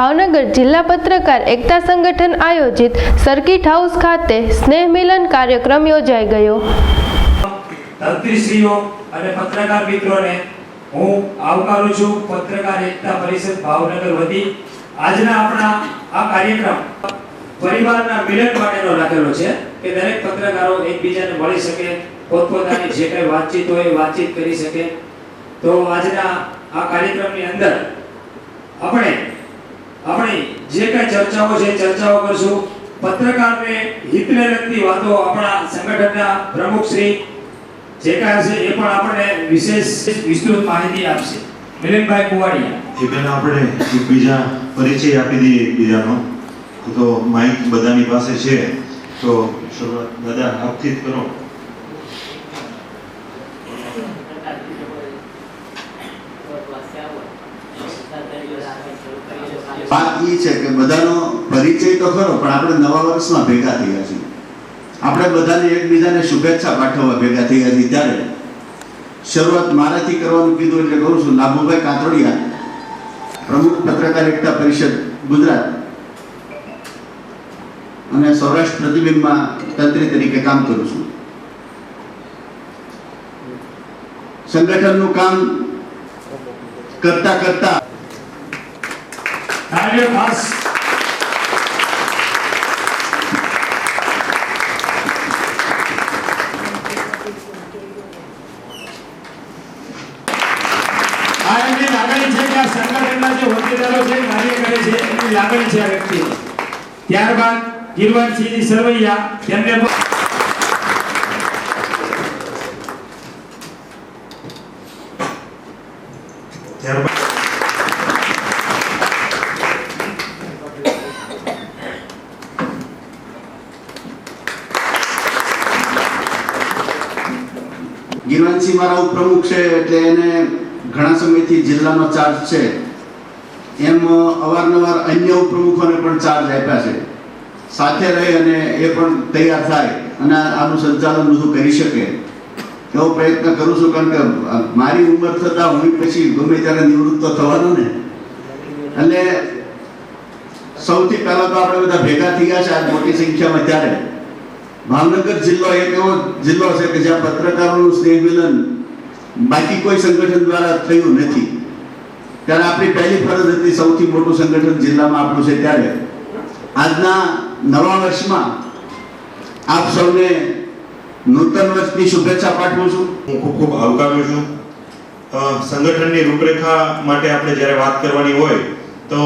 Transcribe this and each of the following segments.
ભાવનગર જિલ્લા પત્રકાર એકતા સંગઠન આયોજિત સર્કિટ હાઉસ ખાતે સ્નેહ મિલન કાર્યક્રમ યોજાઈ ગયો. ધરતીશ્રીઓ અને પત્રકાર મિત્રોને હું આવકારું છું પત્રકાર એકતા પરિષદ ભાવનગર વતી. આજના આપણા આ કાર્યક્રમ પરિવારના મિલન માટેનો રાખેલો છે કે દરેક પત્રકારો એકબીજાને મળી શકે, પોતપોતાની જે કંઈ વાતચીત હોય વાતચીત કરી શકે. તો આજના આ કાર્યક્રમની અંદર આપણે આપણી જે કાંઈ ચર્ચાઓ છે, ચર્ચાઓ કરશું. પત્રકારને હિતને લગતી વાતો આપણા સંગઠનના પ્રમુખ શ્રી જે કાંઈ હશે એ પણ આપણને વિશેષ વિસ્તૃત માહિતી આપશે. મિલનભાઈ કુવાડિયા. એ પહેલા આપણે એકબીજા પરિચય આપી દઈએ એકબીજાનો તો માઇક બધાની પાસે છે. તો શરૂઆત, દાદા, આપથી જ કરો. વાત એ છે કે બધાનો પરિચય તો ખરો, પણ આપણે નવા વર્ષમાં ભેગા થયા છીએ. આપણે બધાને એકબીજાને શુભેચ્છા પાઠવવા ભેગા થયા છીએ ત્યારે. શરૂઆત મારાથી કરવાનું કીધું એટલે કહું છું લાભુભાઈ કાતોડિયા, પ્રમુખ પત્રકાર એકતા પરિષદ, ગુજરાત. અને સૌરાષ્ટ્ર પ્રતિબિંબમાં તંત્રી તરીકે કામ કરું છું. સંગઠનનું કામ કરતા કરતા તાળીઓ Pass. જે હોદ્દેદારો છે, કાર્ય કરે છે એની લાગણી છે આ વ્યક્તિ ત્યારબાદ ગિરવંતસિંહ સરવૈયા, તેમને પણ ત્યારબાદ ગિરવંતસિંહ મારા ઉપપ્રમુખ છે એટલે એને ઘણા સમયથી જિલ્લાનો ચાર્જ છે. એમ અવારનવાર અન્ય ઉપપ્રમુખોને પણ ચાર્જ આપ્યા છે. સાથે રહી અને એ પણ તૈયાર થાય અને આનું સંચાલન બધું કરી શકે. એવો પ્રયત્ન કરું છું કારણ કે મારી ઉંમર થતાં હું પછી ગમે ત્યારે નિવૃત્ત થવાનો ને. એટલે સૌથી પહેલા તો આપણે બધા ભેગા થયા છે આ મોટી સંખ્યામાં ત્યારે. ભાવનગર જિલ્લો એક એવો જિલ્લો છે કે જ્યાં પત્રકારોનું સ્નેહ મિલન બાકી કોઈ સંગઠન દ્વારા થયું નથી. ત્યારે આપણી પહેલી ફરજ હતી સૌથી મોટું સંગઠન જિલ્લામાં આપણું છે ત્યારે. આજના નવા વર્ષમાં આપ સૌને નૂતન વર્ષની શુભેચ્છા પાઠવું છું. હું ખૂબ ખૂબ આવકારું છું. સંગઠનની રૂપરેખા માટે આપણે જ્યારે વાત કરવાની હોય, તો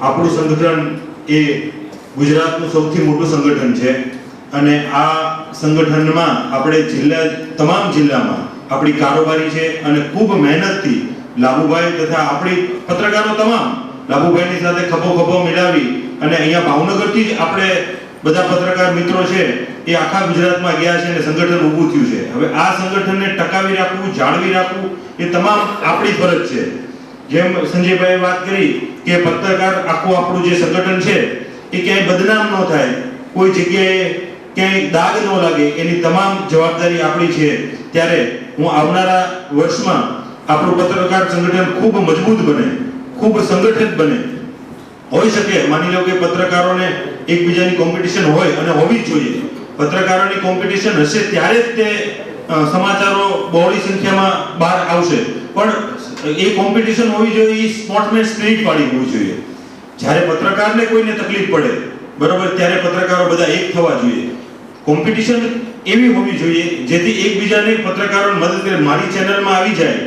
આપણું સંગઠન એ ગુજરાતનું સૌથી મોટું સંગઠન છે. અને આ સંગઠનમાં આપણે જિલ્લા તમામ જિલ્લામાં આપણી કારોબારી છે અને ખૂબ મહેનતથી લાભુભાઈ તથા આપણી પત્રકારો તમામ લાભુભાઈની સાથે ખભો ખભો મિલાવી અને અહીંયા ભાવનગરથી જ આપણે બધા પત્રકાર મિત્રો છે એ આખા ગુજરાતમાં ગયા છે અને સંગઠન ઊભું થયું છે. હવે આ સંગઠનને ટકાવી રાખવું, જાળવી રાખવું એ તમામ આપણી ફરજ છે. જેમ સંજયભાઈએ વાત કરી કે પત્રકાર આખું આપણું જે સંગઠન છે એ ક્યાંય બદનામ ન થાય, કોઈ જગ્યાએ ક્યાંય દાગ ન લાગે એની તમામ જવાબદારી આપણી છે. ત્યારે હું આવનારા વર્ષમાં આપણું પત્રકાર સંગઠન ખૂબ મજબૂત બને, ખૂબ સંગઠિત બને. હોઈ શકે, માની લો કે પત્રકારોને એકબીજાની કોમ્પિટિશન હોય અને હોવી જોઈએ. પત્રકારોની કોમ્પિટિશન હશે ત્યારે જ તે સમાચારો બહોળી સંખ્યામાં બહાર આવશે. પણ એ કોમ્પિટિશન હોવી જોઈએ, એ સ્પોર્ટમેન સ્પિરિટ વાળી હોવી જોઈએ. જ્યારે પત્રકારને કોઈને તકલીફ પડે, બરોબર, ત્યારે પત્રકારો બધા એક થવા જોઈએ. કોમ્પિટિશન એવી હોવી જોઈએ, જેથી એકબીજાને પત્રકારોને મદદ કરે. મારી ચેનલમાં આવી જાય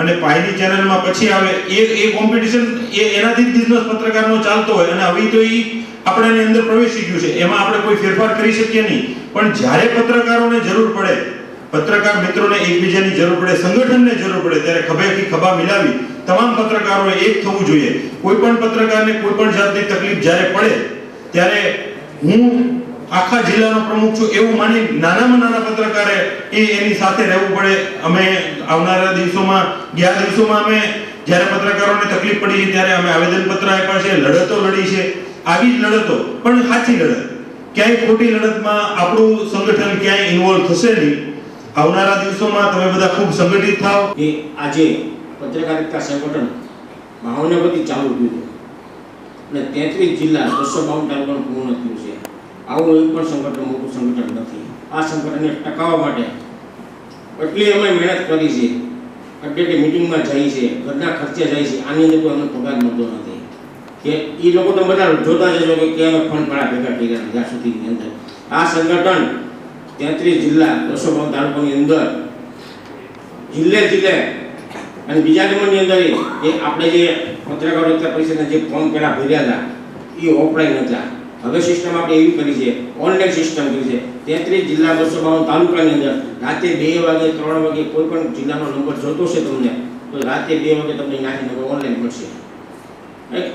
અને પાયની ચેનલમાં પછી આવે, એ એ કોમ્પિટિશન એ એનાથી બિઝનેસ પત્રકારનો ચાલતો હોય અને હવે તો એ આપણાની અંદર પ્રવેશી ગયું છે. એમાં આપણે કોઈ ફેરફાર કરી શકીએ નહીં. પણ જ્યારે પત્રકારોને જરૂર પડે, પત્રકાર મિત્રોને એકબીજાની જરૂર પડે, સંગઠનને જરૂર પડે, ત્યારે ખભેથી ખભા મિલાવી તમામ પત્રકારોએ એક થવું જોઈએ. કોઈ પણ પત્રકારને કોઈ પણ જાતની તકલીફ જ્યારે પડે, ત્યારે હું આખા જિલ્લાનો પ્રમુખ છું એવું માની નાનામાં નાના પત્રકારે એ એની સાથે રહેવું પડે. અમે આવનારા દિવસોમાં, ગયા દિવસોમાં અમે જ્યારે પત્રકારોને તકલીફ પડી છે ત્યારે અમે આવેદનપત્ર આપ્યા છે, લડતો લડી છે. આવી જ લડતો, પણ સાચી લડત. ક્યાંય ખોટી લડતમાં આપણું સંગઠન ક્યાંય ઇન્વોલ્વ થશે નહીં. આવનારા દિવસોમાં તમે બધા ખૂબ સંગઠિત થાઓ. એ આજે પત્રકારિતા સંગઠન ભાવનગરથી ચાલુ થયું અને તેત્રીસ જિલ્લા બસો બાવન તાલુકાનું પૂર્ણ થયું છે. આવું એક પણ સંગઠન, મોટું સંગઠન નથી. આ સંગઠનને ટકાવવા માટે. એટલી અમે મહેનત કરી છે. એટલે મિટિંગમાં જાય છે, ઘરના ખર્ચે જાય છે. આની અંદર કોઈ અમને પગાર મળતો નથી. કે એ લોકો તો બધા જોતા જશો કે કે અમે ફંડ પાડા ભેગા કર્યા જ્યાં સુધીની અંદર. આ સંગઠન તેત્રીસ જિલ્લા બસો બાવન તાલુકાની અંદર, જિલ્લે જિલ્લે અને બીજા નંબરની અંદર એ આપણે જે પત્રકારો પરિષદના જે ફોર્મ પહેલાં ભર્યા હતા એ ઓફલાઈન હતા હવે સિસ્ટમ આપણે એવી કરી છે ઓનલાઈન સિસ્ટમ કરી છે. તેત્રીસ જિલ્લા બસો બાવન તાલુકાની અંદર રાતે બે વાગે, ત્રણ વાગે કોઈ પણ જિલ્લાનો નંબર જોતો છે તમને, તો રાતે બે વાગે તમને નાખી નંબર ઓનલાઈન મળશે.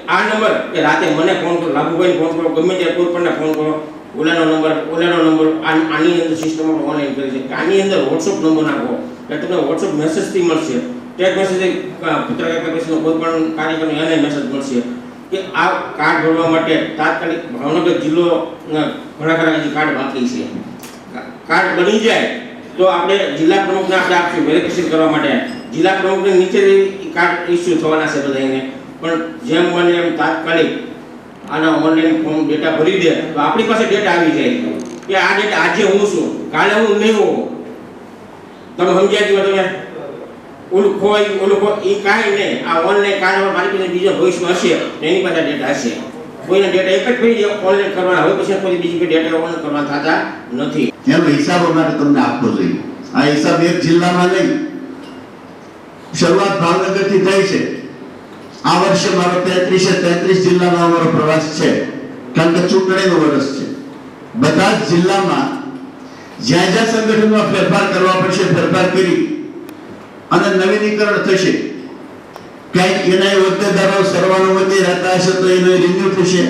આ નંબર કે રાતે મને ફોન કરો લાભુભાઈને ફોન કરો, ગમે ત્યારે કોઈ પણ ફોન કરો, ઓલાનો નંબર ઓલાનો નંબર આની અંદર સિસ્ટમ ઓનલાઈન કરી છે. આની અંદર વોટ્સઅપ નંબર નાખો એટલે તમને વોટ્સઅપ મેસેજથી મળશે. ટેક્સ્ટ મેસેજ પત્રકાર કોઈ પણ કાર્યક્રમ એને મેસેજ મળશે. કે આ કાર્ડ જોડવા માટે તાત્કાલિક ભાવનગર જિલ્લો ઘણા ખરા કાર્ડ બાકી છે. કાર્ડ બની જાય તો આપણે જિલ્લા પ્રમુખને આપણે આપશું વેરિફિકેશન કરવા માટે. જિલ્લા પ્રમુખને નીચે કાર્ડ ઇસ્યુ થવાના છે બધાને પણ જેમ બને એમ તાત્કાલિક આના ઓનલાઈન ફોર્મ ડેટા ભરી દે. તો આપણી પાસે ડેટા આવી જાય. કે આ ડેટા આજે હું છું, કાલે હું નહીં હોઉં. તમે સમજ્યા છો તમે? ઓલું ખોવાય ઓલું એ કાંઈ નહીં. આ ઓનલાઈન કાર્ડ મારી પાસે બીજો ભવિષ્યમાં હશે એની પાસે ડેટા હશે. કોઈના ડેટા એક જ ફરી ઓનલાઈન કરવાના હોય પછી કોઈ બીજી કોઈ ડેટા ઓનલાઈન કરવા થતા નથી. એનો હિસાબ અમારે તમને આપવો જોઈએ. આ હિસાબ એક જિલ્લામાં નહીં, શરૂઆત ભાવનગરથી થઈ છે. આ વર્ષે મારો તેત્રીસે તેત્રીસ જિલ્લાનો અમારો પ્રવાસ છે. કારણ કે ચૂંટણીનું વર્ષ છે. બધા જ જિલ્લામાં જ્યાં જ્યાં સંગઠનમાં ફેરફાર કરવા પડશે, ફેરફાર કરી અને નવીનીકરણ થશે. ક્યાંક એના હોદ્દેદારો સર્વાનુમતિ રહેતા હશે તો એનો રિન્યુ થશે.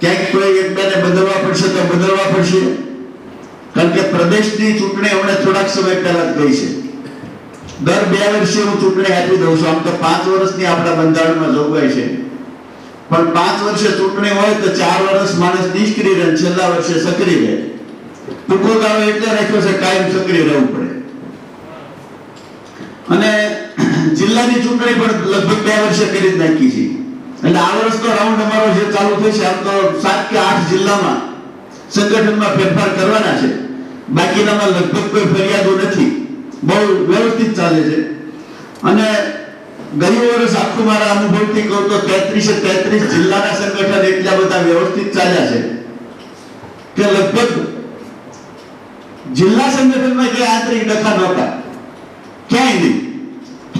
ક્યાંક કોઈ એક બદલવા પડશે તો બદલવા પડશે. કારણ કે પ્રદેશની ચૂંટણી હમણાં થોડાક સમય પહેલા જ ગઈ છે. દર બે વર્ષે હું ચૂંટણી આપી દઉં છું. આમ તો પાંચ વર્ષની આપણા બંધારણમાં જોગવાઈ છે. પણ પાંચ વર્ષે ચૂંટણી હોય તો ચાર વર્ષ માણસ નિષ્ક્રિય રહે છેલ્લા વર્ષે સક્રિય રહે. ટૂંકો ગાળો એટલે રાખ્યો છે, કાયમ સક્રિય રહેવું પડે. અને જિલ્લાની ચૂંટણી પણ લગભગ બે વર્ષે કરી નાખી છે. એટલે આ વર્ષ તો રાઉન્ડ અમારો જે ચાલુ થશે, આમ તો સાત કે આઠ જિલ્લામાં સંગઠનમાં ફેરફાર કરવાના છે. બાકીનામાં લગભગ કોઈ ફરિયાદો નથી. બહુ વ્યવસ્થિત ચાલે છે. અને ગયું વર્ષ આખું મારા અનુભવથી કહું તો તેત્રીસે તેત્રીસ જિલ્લાના સંગઠન એટલા બધા વ્યવસ્થિત ચાલ્યા છે કે લગભગ જિલ્લા સંગઠનમાં જે આંતરિક ડખા નહોતા. ક્યાંય નહીં.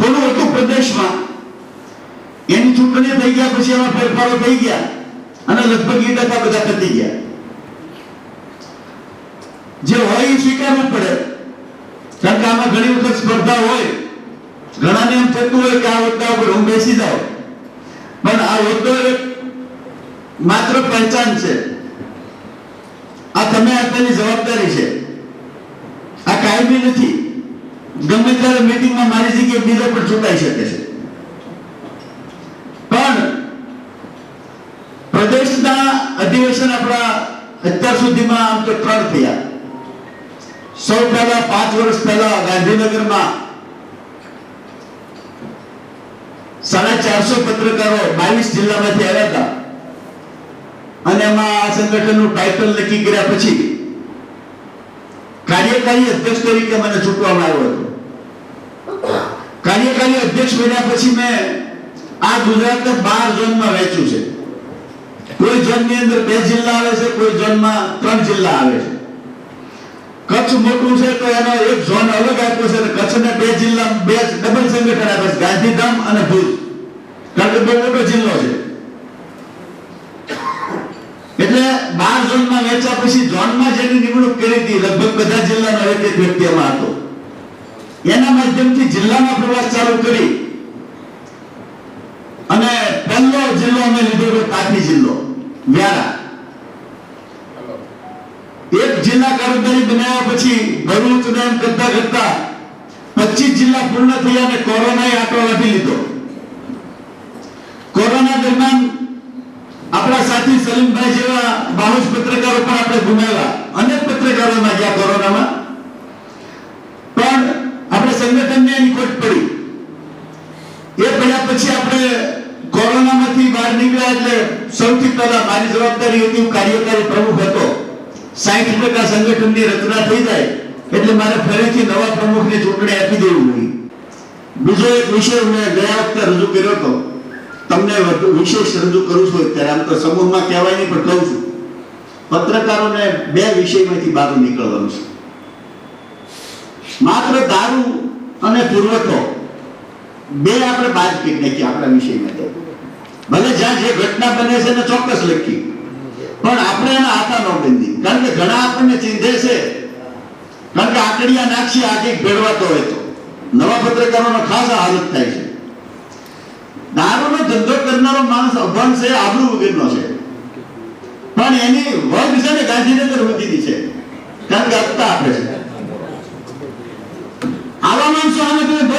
થોડું હતું પ્રદેશમાં એની ચૂંટણી થઈ ગયા પછી એમાં ફેરફારો થઈ ગયા અને લગભગ એ ટકા બધા પતી ગયા. જે હોય એ સ્વીકારવું પડે. કારણ કે આમાં ઘણી વખત સ્પર્ધા હોય. ઘણાને એમ થતું હોય કે આ હોદ્દા ઉપર હું બેસી જાઉં. પણ આ હોદ્દો માત્ર પહેચાન છે. આ તમે આપેલી જવાબદારી છે. આ કાયમી નથી. ગમે ત્યારે મીટિંગમાં મારી જગ્યાએ બીજો પણ ચૂંટાઈ શકે છે. પણ પ્રદેશના અધિવેશન આપણા અત્યાર સુધીમાં આમ તો ત્રણ થયા. સૌ પહેલા પાંચ વર્ષ પહેલા ગાંધીનગરમાં સાડા ચારસો પત્રકારો બાવીસ જિલ્લામાંથી આવ્યા હતા. અને એમાં આ સંગઠનનું ટાઇટલ નક્કી કર્યા પછી કાર્યકારી અધ્યક્ષ તરીકે મને ચૂંટવામાં આવ્યો હતો. કાર્યકારી અધ્યક્ષ બન્યા પછી મેં આ ગુજરાતને બાર ઝોનમાં વહેંચ્યું છે. કોઈ ઝોનની અંદર બે જિલ્લા આવે છે, કોઈ ઝોનમાં ત્રણ જિલ્લા આવે છે. કચ્છ મોટું છે તો એનો એક ઝોન અલગ આપ્યો છે અને કચ્છને બે જિલ્લા, બે ડબલ સંગઠન આપે છે, ગાંધીધામ અને ભુજ. કારણ કે બહુ મોટો જિલ્લો છે. એટલે બાર ઝોનમાં વહેંચ્યા પછી ઝોનમાં જેની નિમણૂક કરી હતી, લગભગ બધા જિલ્લાનો એક એક વ્યક્તિ એમાં હતો. એના માધ્યમથી જિલ્લામાં પ્રવાસ ચાલુ કરી અને પહેલો જિલ્લો અમે લીધો તાપી જિલ્લો. વ્યારા. એક જિલ્લા કારોબારી બનાવ્યા પછી ભરૂચ ને એમ કરતા કરતા પચીસ જિલ્લા પૂર્ણ થયા અને કોરોનાએ આંકડો વાટી લીધો. કોરોના દરમિયાન આપણા સાથી સલીમભાઈ જેવા બાહુશ પત્રકારો પણ આપણે ગુમાવ્યા. અનેક પત્રકારોમાં ગયા કોરોનામાં. આપણે સંગઠનને એની ખોટ પડી. એ પડ્યા પછી આપણે કોરોનામાંથી બહાર નીકળ્યા એટલે સૌથી પહેલા મારી જવાબદારી હતી, હું કાર્યકારી પ્રમુખ હતો. સાઠ ટકા સંગઠનની રચના થઈ જાય એટલે મારે ફરીથી નવા પ્રમુખની ચૂંટણી આપી દેવું જોઈએ બીજો એક વિષય મેં ગયા વખતે રજૂ કર્યો હતો. તમને વધુ વિશેષ રજૂ કરું છું અત્યારે, આમ તો સમૂહમાં કહેવાય નહીં, પણ કહું છું. પત્રકારોને બે વિષયમાંથી બહાર નીકળવાનું છે. માત્ર દારૂ અને પુરવઠો. બે આપણે બાદ કરી નાખીએ આપણા વિષયમાં ભલે જ્યાં જે ઘટના બને છે એને ચોક્કસ લખી પણ આપણે એના હાથા ન બંધી કારણ કે ઘણા આપણને ચિંધે છે. કારણ કે આકડિયા નાખી આજે ભેળવાતો હોય તો. નવા પત્રકારોનો ખાસ હાલત થાય છે. દારૂનો ધંધો કરનારો માણસ અભણ છે, આબરૂ વગરનો છે. પણ એની વર્ગ છે ને ગાંધીનગર વધી છે. કારણ કે આપતા આપે છે આવા માણસો આને તમે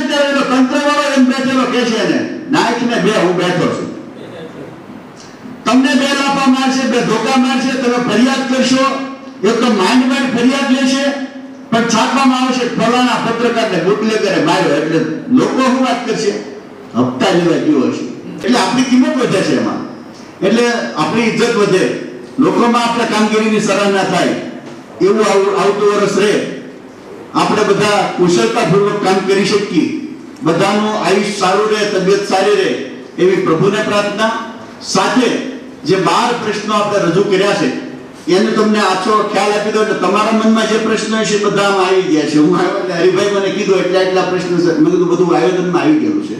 ને ત્યારે એનો તંત્રવાળો એમ બેઠેલો કે છે એને નાયક ને બે, હું બેઠો છું. તમને બે લાફા મારશે, બે ધોકા મારશે, તમે ફરિયાદ કરશો એક તો માંડ માંડ ફરિયાદ લેશે, પણ છાપવામાં આવશે, ફલાણા પત્રકારને બુટલેગરે માર્યો, એટલે લોકો શું વાત કરશે? હપ્તા લેવા ગયો હશે. એટલે આપણી કિંમત વધે છે એમાં. એટલે આપણી ઇજ્જત વધે. લોકોમાં આપણે કામગીરીની સરાહના થાય. એવું આવતું વર્ષ રહે. આપણે બધા કુશળતાપૂર્વક કામ કરી શકીએ. બધાનું આયુષ્ય સારું રહે, તબિયત સારી રહે એવી પ્રભુને પ્રાર્થના. સાથે જે બાર પ્રશ્નો આપણે રજૂ કર્યા છે, એને તમને આછો ખ્યાલ આપી દો એટલે તમારા મનમાં જે પ્રશ્ન છે બધા આમાં આવી ગયા છે. હું આવ્યો એટલે હરિભાઈ મને કીધું એટલા એટલા પ્રશ્ન મેં કીધું બધું આયોજનમાં આવી ગયેલું છે.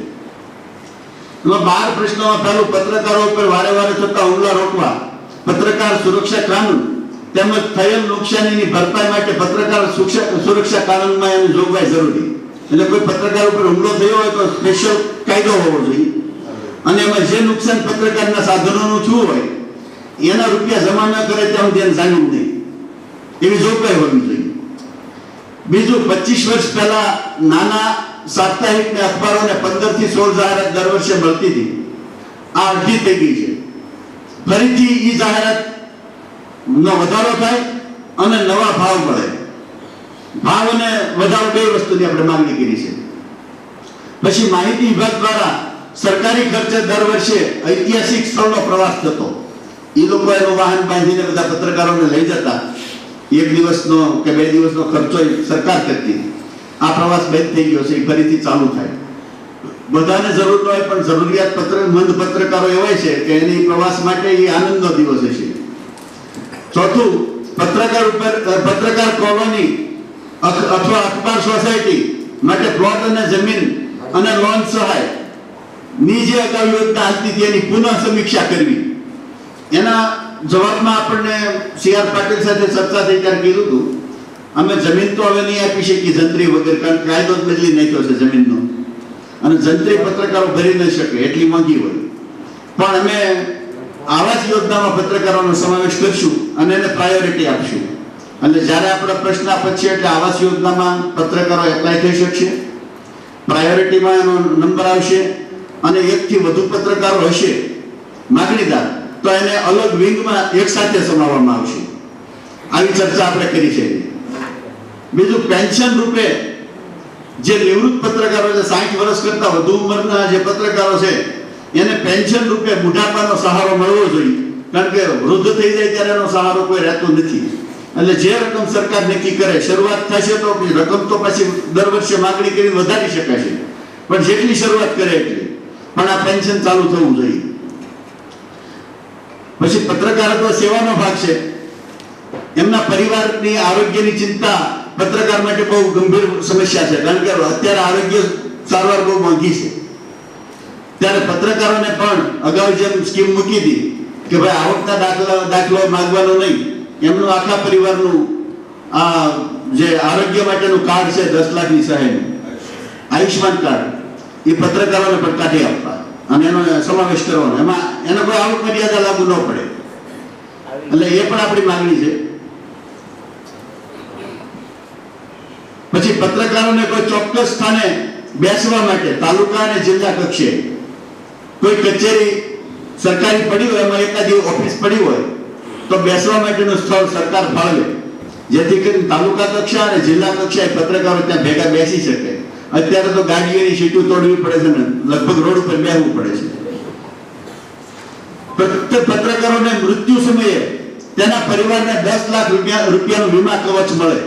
એમાં બાર પ્રશ્નોમાં પહેલું પત્રકારો ઉપર વારે વારે થતા હુમલા રોકવા, પત્રકાર સુરક્ષા કાનૂન તેમજ થયેલ નુકસાનીની ભરપાઈ માટે પત્રકાર સુરક્ષા કાનૂનમાં એની જોગવાઈ જરૂરી. એટલે કોઈ પત્રકાર ઉપર હુમલો થયો હોય તો સ્પેશિયલ કાયદો હોવો જોઈએ. અને એમાં જે નુકસાન પત્રકારના સાધનોનું થયું હોય, એના રૂપિયા જમા ન કરે ત્યાં ધ્યાન જાણવું નહીં. એવી જોગવાઈ હોવી જોઈએ. બીજું, પચીસ વર્ષ પહેલા નાના સાપ્તાહિક ને અખબારોને પંદરથી સોળ જાહેરાત દર વર્ષે મળતી હતી. આ અડધી થઈ ગઈ છે. ફરીથી એ જાહેરાત નો વધારો થાય અને નવા ભાવ મળે. ભાવ અને વધારો બે વસ્તુની આપણે માંગણી કરી છે. પછી માહિતી વિભાગ દ્વારા સરકારી ખર્ચે દર વર્ષે ઐતિહાસિક સ્થળનો પ્રવાસ થતો. એ લોકો એનું વાહન બાંધીને બધા પત્રકારોને લઈ જતા. એક દિવસનો કે બે દિવસનો ખર્ચો સરકાર કરતી. આ પ્રવાસ બંધ થઈ ગયો છે, એ ફરીથી ચાલુ થાય. બધાને જરૂર ન હોય પણ જરૂરિયાત પત્ર, મંદ પત્રકારો એવા છે કે એની પ્રવાસ માટે એ આનંદનો દિવસ હશે ચોથું, પત્રકાર ઉપર પત્રકાર કોલોની અથવા અખબાર સોસાયટી, માટે પ્લોટ અને જમીન અને લોન સહાય. ની જે અગાઉ યોજના હતી એની પુનઃ સમીક્ષા કરવી. એના જવાબમાં આપણને સી આર પાટીલ સાથે ચર્ચા થઈ ત્યારે કીધું હતું, અમે જમીન તો હવે નહીં આપી શકીએ, જંત્રી વગર, કારણ કે કાયદો જ બદલી નાખ્યો છે જમીનનો. અને જંત્રી પત્રકારો ભરી ન શકે, એટલી મોંઘી હોય. પણ અમે આવાસ યોજનામાં પત્રકારોનો સમાવેશ કરશું. અને એને પ્રાયોરિટી આપશું. અને જ્યારે આપણે પ્રશ્ન પછી એટલે આવાસ યોજનામાં પત્રકારો એપ્લાય થઈ શકશે. પ્રાયોરિટીમાં એનો નંબર આવશે અને એકથી વધુ પત્રકારો હશે. માગણીદાર તો એને અલગ વિંગમાં એક સાથે સમાવવામાં આવશે. આવી ચર્ચા આપણે કરી છે. બીજું પેન્શન રૂપે જે નિવૃત્ત પત્રકારો છે, સાઠ વર્ષ કરતા વધુ ઉંમરના જે પત્રકારો છે, એને પેન્શન રૂપે બુઢાપાનો સહારો મળવો જોઈએ. કારણ કે વૃદ્ધ થઈ જાય ત્યારે એનો સહારો કોઈ રહેતો નથી. એટલે જે રકમ સરકાર નક્કી કરે, શરૂઆત થશે તો રકમ તો પછી દર વર્ષે માગણી કરી વધારી શકાશે પણ જેટલી શરૂઆત કરે એટલી. પણ આ પેન્શન ચાલુ થવું જોઈએ. પછી પત્રકારત્વ સેવાનો ભાગ છે. એમના પરિવારની આરોગ્યની ચિંતા પત્રકાર માટે બહુ ગંભીર સમસ્યા છે. કારણ કે અત્યારે આરોગ્ય સારવાર બહુ મોંઘી છે. ત્યારે પત્રકારોને પણ અગાઉ જેમ સ્કીમ મૂકી હતી કે ભાઈ આવકના દાખલા દાખલો માંગવાનો નહીં. એમનું આખા પરિવારનું આ જે આરોગ્ય માટેનું કાર્ડ છે, દસ લાખની સહાયનું. આયુષ્યમાન કાર્ડ. એ પત્રકારોને પણ કાઢી આપવા. અને એનો સમાવેશ કરવાનો. એમાં એને કોઈ આવક મર્યાદા લાગુ ન પડે. એટલે એ પણ આપણી માંગણી છે. પછી પત્રકારોને કોઈ ચોક્કસ સ્થાને બેસવા માટે તાલુકા અને જિલ્લા કક્ષે કોઈ કચેરી સરકારી પડી હોય, એમાં એકાદી ઓફિસ પડી હોય, તો બેસવા માટેનું સ્થળ સરકાર ફાળવે. જેથી કરીને તાલુકા કક્ષા અને જિલ્લા કક્ષાએ પત્રકારો ત્યાં ભેગા બેસી શકે. અત્યારે તો ગાડીઓની સીટો તોડવી પડે છે ને, લગભગ રોડ ઉપર બેસવું પડે છે. પત્રકારોને મૃત્યુ સમયે તેના પરિવારને દસ લાખ રૂપિયા, રૂપિયાનું વીમા કવચ મળે.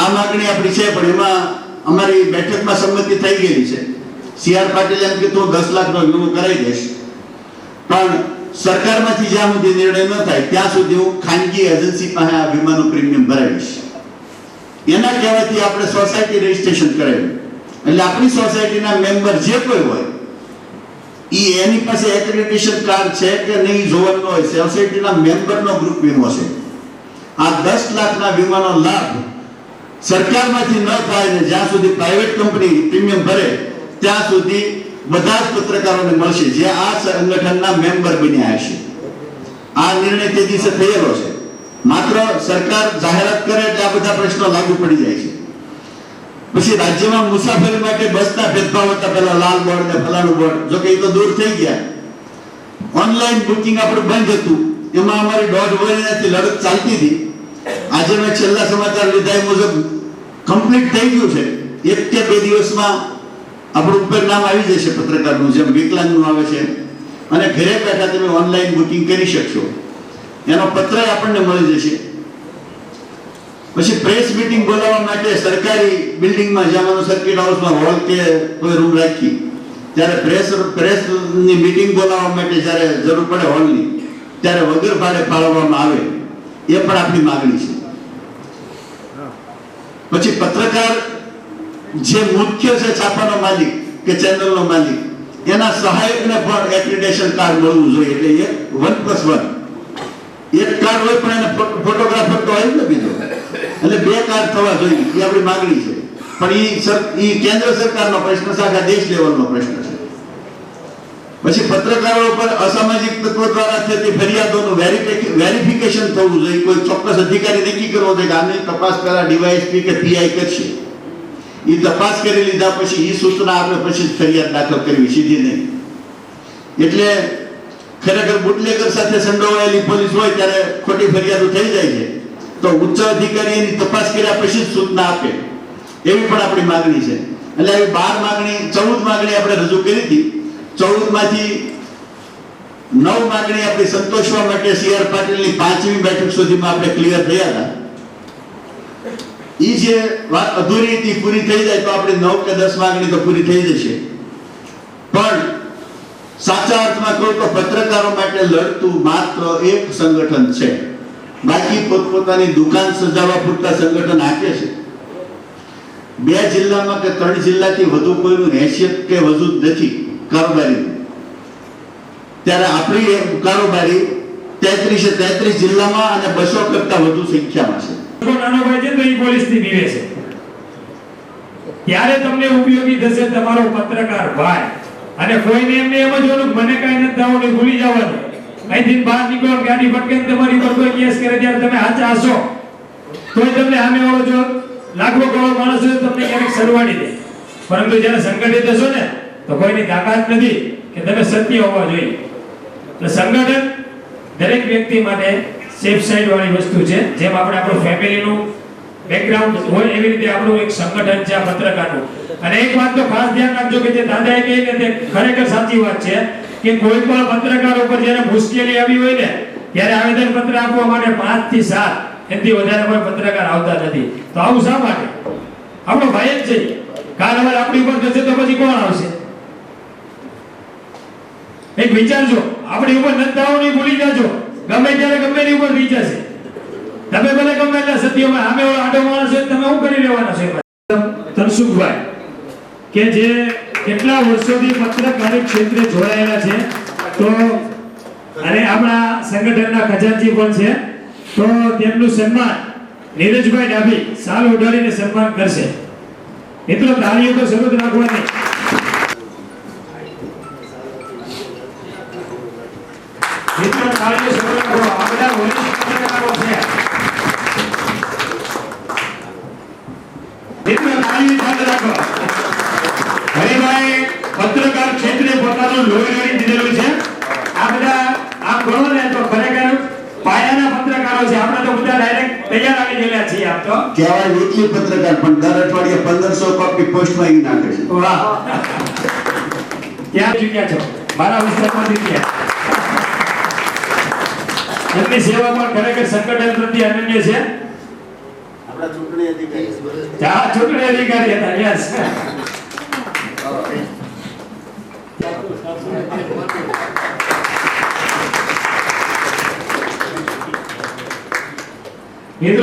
આ માગણી આપણી છે, પણ એમાં અમારી બેઠકમાં સંમતિ થઈ ગયેલી છે. સી આર પાટીલ એમ કે તું દસ લાખનો વીમો કરાવી દઈશ. પણ સરકારમાંથી જ્યાં સુધી નિર્ણય ન થાય, ત્યાં સુધી હું ખાનગી એજન્સી પાસે આ વીમાનું પ્રીમિયમ ભરાવીશ. એના કહેવાથી આપણે સોસાયટી રજીસ્ટ્રેશન કરાવ્યું એટલે આપણી સોસાયટીના મેમ્બર જે કોઈ હોય, ઈ એની પાસે એક્રેડિટેશન કાર્ડ છે કે નહીં જોવાનું હોય, સોસાયટીના મેમ્બરનો ગ્રુપ વીમો છે. આ દસ લાખના વીમાનો લાભ સરકારમાંથી ન થાય ને જ્યાં સુધી પ્રાઇવેટ કંપની પ્રીમિયમ ભરે, ત્યાં સુધી બધા જ પત્રકારોને મળશે. જે આ સંગઠનના મેમ્બર બન્યા હશે. આ નિર્ણય તે દિવસે થયેલો છે. માત્ર સરકાર જાહેરાત કરે એટલે આ બધા પ્રશ્નો લાગુ પડી જાય છે. પછી રાજ્યમાં મુસાફરી માટે બસના ભેદભાવ હતા. પેલા લાલ બોર્ડ ને ફલાણું બોર્ડ. જો કે એ તો દૂર થઈ ગયા. ઓનલાઈન બુકિંગ આપણું બંધ હતું. એમાં અમારી દોઢ વર્ષથી લડત ચાલતી હતી. આજે મેં છેલ્લા સમાચાર લીધા એ મુજબ કમ્પ્લીટ થઈ ગયું છે. એક કે બે દિવસમાં આપણું ઉપર નામ આવી જશે પત્રકારનું જેમ વિકલાંગનું આવે છે. અને ઘરે બેઠા તમે ઓનલાઈન બુકિંગ કરી શકશો. એનો પત્ર આપણને મળી જશે. પછી પ્રેસ મીટિંગ બોલાવવા માટે સરકારી બિલ્ડિંગમાં જવાનું સર્કિટ હાઉસમાં હોલ કે કોઈ રૂમ રાખી. ત્યારે પ્રેસ પ્રેસની મિટિંગ બોલાવવા માટે જ્યારે જરૂર પડે હોલની ત્યારે વગર ભાડે ફાળવવામાં આવે. એ પણ આપણી માગણી છે. પછી પત્રકાર જે મુખ્ય છે છાપાનો માલિક કે ચેનલનો માલિક, એના સહાયકને પણ એક્રિડેશન કાર્ડ મળવું જોઈએ. એટલે એ વન પ્લસ વન એક કાર્ડ હોય પણ એને ફોટોગ્રાફર તો હોય ને બીજો. એટલે બે કાર્ડ થવા જોઈએ. એ આપણી માગણી છે. પણ એ એ કેન્દ્ર સરકારનો પ્રશ્ન છે, આખા દેશ લેવલનો પ્રશ્ન છે. પછી પત્રકારો પર અસામાજિક તત્વો દ્વારા થતી ફરિયાદોનું વેરિફિકેશન થવું જોઈએ. કોઈ ચોક્કસ અધિકારી નક્કી કરવો જોઈએ કે આની તપાસ પહેલા ડીવાયએસપી કે પીઆઈ કરશે. એ તપાસ કરી લીધા પછી એ સૂચના આપણે પછી ફરિયાદ દાખલ કરવી સીધી નહીં એટલે ખરેખર બુટલેકર સાથે સંડોવાયેલી પોલીસ હોય ત્યારે ખોટી ફરિયાદો થઈ જાય છે તો ઉચ્ચ અધિકારી એની તપાસ કર્યા પછી જ સૂચના આપે એવી પણ આપણી માગણી છે એટલે આવી બાર માગણી ચૌદ માગણી આપણે રજૂ કરી હતી ચૌદમાંથી નવ માગણી આપણી સંતોષવા માટે સી આર પાટીલની પાંચમી બેઠક સુધીમાં આપણે ક્લિયર થયા હતા ઈ જે વાત અધૂરી હતી પૂરી થઈ જાય તો આપણી નવ કે દસ માગણી તો પૂરી થઈ જશે. પણ સાચા અર્થમાં કહું તો પત્રકારો માટે લડતું માત્ર એક સંગઠન છે. બાકી પોતપોતાની દુકાન સજાવવા પૂરતા સંગઠન આપે છે. બે જિલ્લામાં કે ત્રણ જિલ્લાથી વધુ કોઈનું હેસિયત કે વજૂદ નથી, કારોબારી. ત્યારે આપણી એ કારોબારી તેત્રીસે તેત્રીસ જિલ્લામાં અને બસો કરતા વધુ સંખ્યામાં છે. કોઈ નાનો ભાઈ છે તો એ પોલીસથી બીવે છે. ત્યારે તમને ઉપયોગી થશે તમારો પત્રકાર ભાઈ. અને કોઈને એમને એમ જ ઓલું મને કઈ નથી થવાનું ભૂલી જવાનું. અહીંથી બહાર નીકળો ગાડી ભટકે તમારી ઉપર કોઈ કેસ કરે ત્યારે તમે હાચા હશો. તોય તમને સામે વાળો જો લાખો કરોડ માણસ હોય તમને ક્યારેક સરવાડી દે. પરંતુ જ્યારે સંગઠિત હશો ને, તો કોઈની તાકાત નથી કે તમે સત્ય હોવા જોઈએ. એટલે સંગઠન દરેક વ્યક્તિ માટે સેફ સાઈડ વાળી વસ્તુ છે, જેમ આપણે આપણું ફેમિલીનું બેકગ્રાઉન્ડ હોય એવી રીતે આપણું એક સંગઠન છે આ પત્રકારનું. અને એક વાત તો ખાસ ધ્યાન રાખજો કે જે દાદાએ કહી ને તે ખરેખર સાચી વાત છે કે કોઈ પણ પત્રકાર ઉપર જ્યારે મુશ્કેલી આવી હોય ને, ત્યારે આવેદન પત્ર આપવા માટે પાંચથી સાત એથી વધારે કોઈ પત્રકાર આવતા નથી. તો આવું શા માટે? આપણો ભાઈ જ છે. કાલ હવે આપણી ઉપર થશે તો પછી કોણ આવશે? એક વિચારજો. આપણી ઉપર નથી ભૂલી જાજો. ગમે ત્યારે ગમે ની ઉપર થઈ જશે તમે ભલે ગમે એટલે સત્યમાં સામે વાળો આડો માણસ છે તમે શું કરી લેવાના છે તનસુખભાઈ કે જે કેટલા વર્ષોથી પત્રકારી ક્ષેત્રે જોડાયેલા છે, તો અને આપણા સંગઠનના ખજાનજી પણ છે, તો તેમનું સન્માન નીરજભાઈ ડાભી સાલ ઉડાડીને સન્માન કરશે. મિત્રો તાળીઓ તો શરૂ રાખવાની પત્રકારો છે. મિત્રો તાળીઓ ચાલુ રાખો. હરિભાઈ પત્રકાર ક્ષેત્રે પોતાનું લોહી રેડી દીધેલું છે. આ બધા આમ ગણો ને તો ખરેખર પાયાના પત્રકારો છે. આપણે તો બધા ડાયરેક્ટ તૈયાર આવી ગયેલા છીએ આમ તો. કહેવાય વીકલી પત્રકાર પણ દર અઠવાડિયે પંદરસો કોપી પોસ્ટમાં ઈ નાખે છે. વાહ. ક્યાં ચૂક્યા છો? મારા વિસ્તારમાં ક્યાં? એમની સેવા પણ ખરેખર સંગઠન અનન્ય છે. આપણા ચૂંટણી અધિકારી. ચા ચૂંટણી અધિકારી હતા યસ.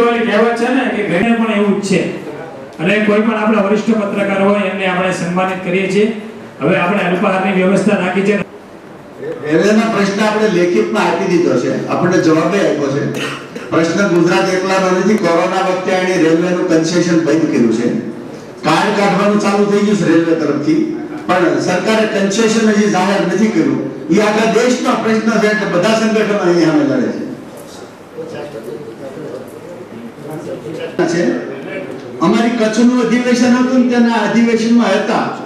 ઓલી કહેવત છે ને કે ઘરે પણ એવું જ છે. અને કોઈ પણ આપણા વરિષ્ઠ પત્રકાર હોય એમને આપણે સન્માનિત કરીએ છીએ. હવે આપણે અલ્પાહારની વ્યવસ્થા રાખી છે. રેલવેના પ્રશ્ન આપણે લેખિતમાં આપી દીધો છે. આપણને જવાબે આપ્યો છે. પ્રશ્ન ગુજરાત એકલાનો નથી, કોરોના વખતે આણે રેલવેનું કન્સેશન બંધ કર્યું છે. કાર્ડ કાઢવાનું ચાલુ થઈ ગયું છે રેલવે તરફથી. પણ સરકારે કન્સેશન હજી જાહેર નથી કર્યું. એ આખા દેશનો પ્રશ્ન છે એટલે બધા સંગઠનો અહીંયા અમે લડે છે. છે. અમારી કચ્છનું અધિવેશન હતું તેના અધિવેશનમાં હતા.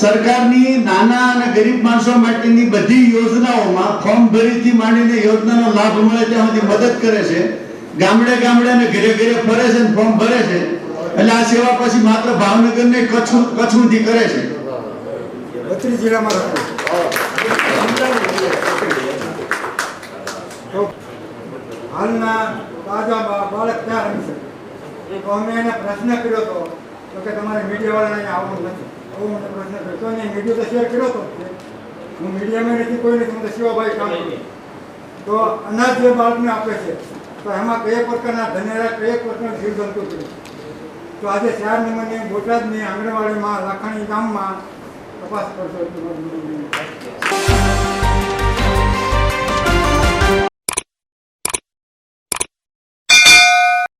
સરકારની નાના અને ગરીબ માણસો માટેની બધી યોજનાઓમાં ફોર્મ ભરીથી માંડીને યોજનાનો લાભ મળે ત્યાં સુધી મદદ કરે છે. ગામડે ગામડે અને ઘરે ઘરે ફરે છે ફોર્મ ભરે છે. એટલે આ સેવા પછી માત્ર ભાવનગર ને કચ્છ કચ્છ કરે છે. બત્રીસ જિલ્લામાં હાલના તાજા બાળક ક્યાં રમી શકે? તો અમે એને પ્રશ્ન કર્યો હતો કે તમારે મીડિયાવાળાને આવવાનું નથી. એવો મને પ્રશ્ન તો એને મીડિયો તો હું મીડિયામાં નથી કોઈ નથી હું તો શિવાભાઈ કામ તો અનાજ જે બાળકને આપે છે, તો એમાં કયા પ્રકારના ધનેરા, કયા પ્રકારના જીવજંતુ છે? તો આજે ચાર નંબરની બોટાદની આંગણવાડીમાં, લાખાણી ગામમાં તપાસ કરશો.